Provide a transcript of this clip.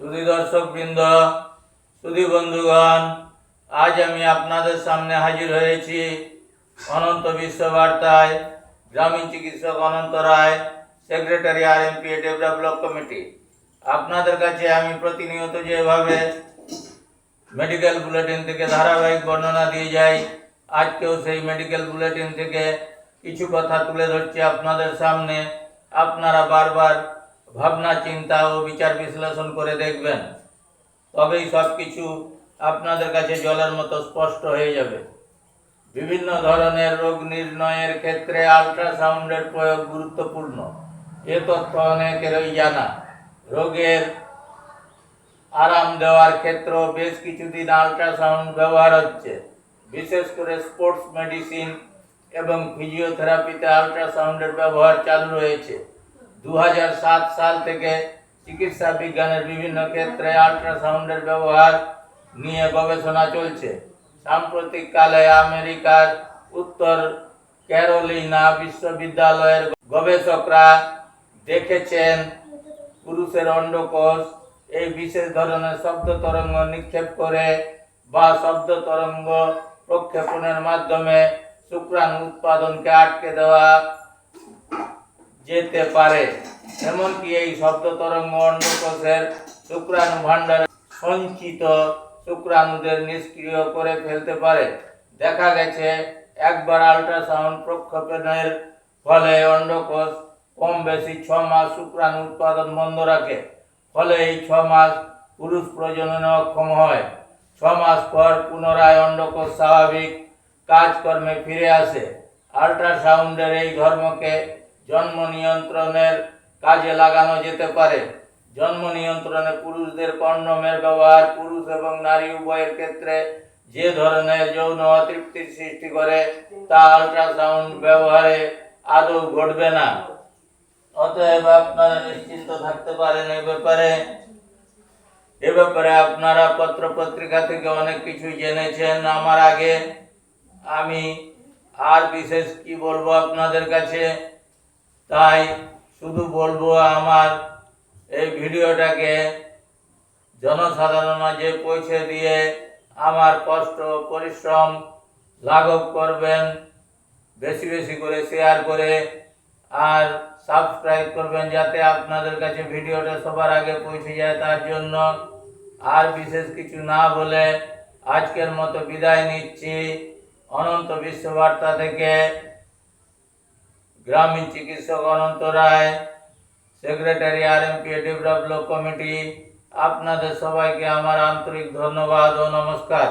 সুধী দর্শক বৃন্দ, সুধী বন্ধুগণ, আজ আমি আপনাদের সামনে হাজির হয়েছি অনন্ত বিশ্ব বার্তায় গ্রামীণ চিকিৎসক Ananta Roy, secretary R M P develop committee. আপনাদের কাছে আমি প্রতিনিয়ত যেভাবে মেডিকেল বুলেটিন থেকে ধারাবাহিক বর্ণনা দিয়ে যাই, আজকেও সেই মেডিকেল বুলেটিন থেকে কিছু কথা তুলে ধরছি আপনাদের সামনে। আপনারা বারবার ভাবনা, চিন্তা ও বিচার বিশ্লেষণ করে দেখবেন, তবেই সব কিছু আপনাদের কাছে জলের মতো স্পষ্ট হয়ে যাবে। বিভিন্ন ধরনের রোগ নির্ণয়ের ক্ষেত্রে আল্ট্রাসাউন্ডের প্রয়োগ গুরুত্বপূর্ণ। এ তথ্য অনেকেরই জানা। রোগের আরাম দেওয়ার ক্ষেত্রেও বেশ কিছুদিন আল্ট্রাসাউন্ড ব্যবহার হচ্ছে। বিশেষ করে স্পোর্টস মেডিসিন এবং ফিজিওথেরাপিতে আল্ট্রাসাউন্ডের ব্যবহার চালু রয়েছে। দু হাজার সাত সাল থেকে চিকিৎসা বিজ্ঞানের বিভিন্ন ক্ষেত্রে আল্ট্রাসাউন্ডের ব্যবহার নিয়ে গবেষণা চলছে। সাম্প্রতিক কালে আমেরিকার উত্তর ক্যারোলিনা বিশ্ববিদ্যালয়ের গবেষকরা দেখেছেন, পুরুষের অন্ডকোষ এই বিশেষ ধরনের শব্দ তরঙ্গ নিক্ষেপ করে বা শব্দ তরঙ্গ প্রক্ষেপণের মাধ্যমে শুক্রাণু উৎপাদনকে আটকে দেওয়া যেতে পারে। এমনকি এই শব্দ তরঙ্গ অন্ডকোষের শুক্রাণু ভাণ্ডারে সঞ্চিত শুক্রাণুদের নিষ্ক্রিয় করে ফেলতে পারে। দেখা গেছে, একবার আল্ট্রাসাউন্ড প্রক্ষেপণের ফলে অন্ডকোষ কম বেশি ছ মাস শুক্রাণু উৎপাদন বন্ধ রাখে। ফলে এই ছ মাস পুরুষ প্রজননে অক্ষম হয়। ছ মাস পর পুনরায় অন্ডকোষ স্বাভাবিক কাজকর্মে ফিরে আসে। আল্ট্রাসাউন্ডের এই ধর্মকে জন্ম নিয়ন্ত্রণের কাজে লাগানো যেতে পারে। জন্ম নিয়ন্ত্রণে পুরুষদের কন্ডমের ব্যবহার, পুরুষ এবং নারী উভয়ের ক্ষেত্রে যে ধরনের যৌন অতৃপ্তির সৃষ্টি করে, তা আল্ট্রাসাউন্ড ব্যবহারে আদৌ ঘটবে না। অতএব আপনারা নিশ্চিন্ত থাকতে পারেন এ ব্যাপারে। এ ব্যাপারে আপনারা পত্র পত্রিকা থেকে অনেক কিছু জেনেছেন। আমার আগে আমি আর বিশেষ কি বলব আপনাদের কাছে? তাই শুধু বলব আমার এই ভিডিওটাকে জনসাধারণ মাঝে পৌঁছে দিয়ে আমার কষ্ট, পরিশ্রম লাঘব করবেন, বেশি বেশি করে শেয়ার করে আর সাবস্ক্রাইব করবেন যাতে আপনাদের কাছে ভিডিওটা সবার আগে পৌঁছে যায় তার জন্য। আর বিশেষ কিছু না বলে আজকের মতো বিদায় নিচ্ছি। অনন্ত বিশ্ববার্তা থেকে গ্রামীণ চিকিৎসক Ananta Roy secretary R M P develop committee আপনাদের সবাইকে আমার আন্তরিক ধন্যবাদ ও নমস্কার